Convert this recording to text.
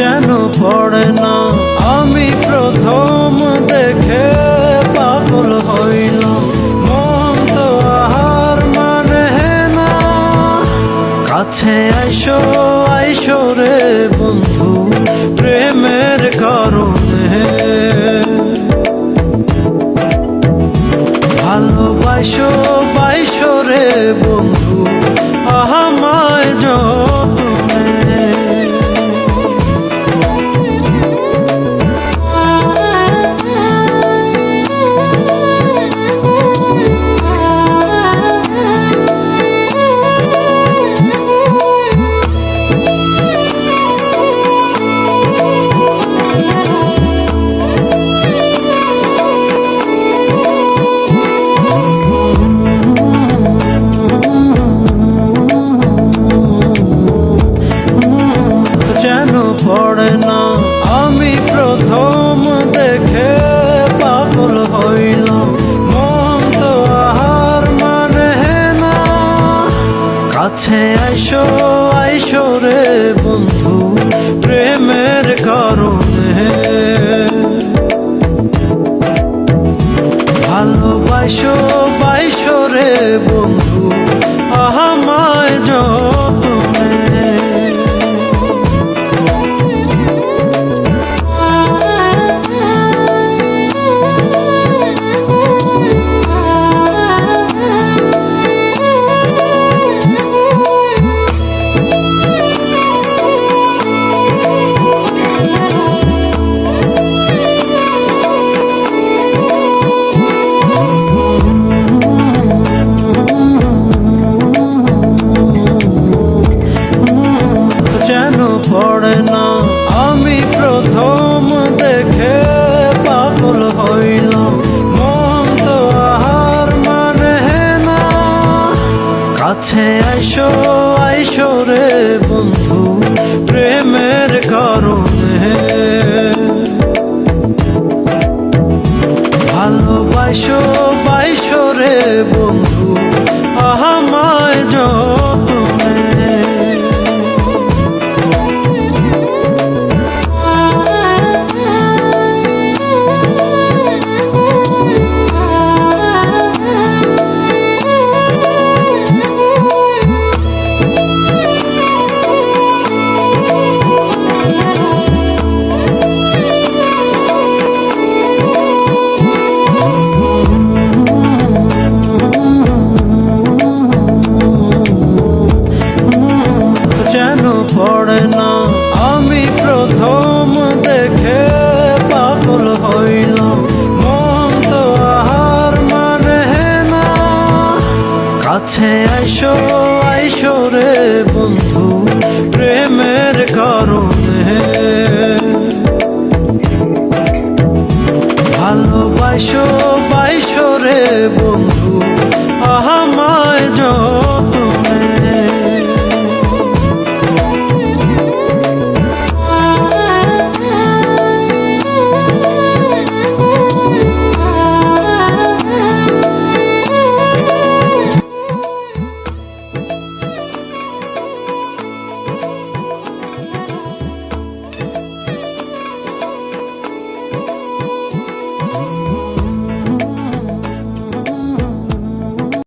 যেন পড়ে না। আমি প্রথম দেখে পাগল হইল মন তো আহার মানে না। কাছে আইসো আইসো রে বন্ধু, প্রেমের কারণে। ভালোবাসো বাইসো পড়ে না। আমি প্রথম দেখে পাগল হইলাম। মন তো আহার মানে না। কাছে আইসো আইসো রে বন্ধু, প্রেমের কারণে। ভালোবাসো, বাইসো রে বন্ধু কাছে আইসো আইসো রে বন্ধু প্রেমের কারণে। ভালোবাসো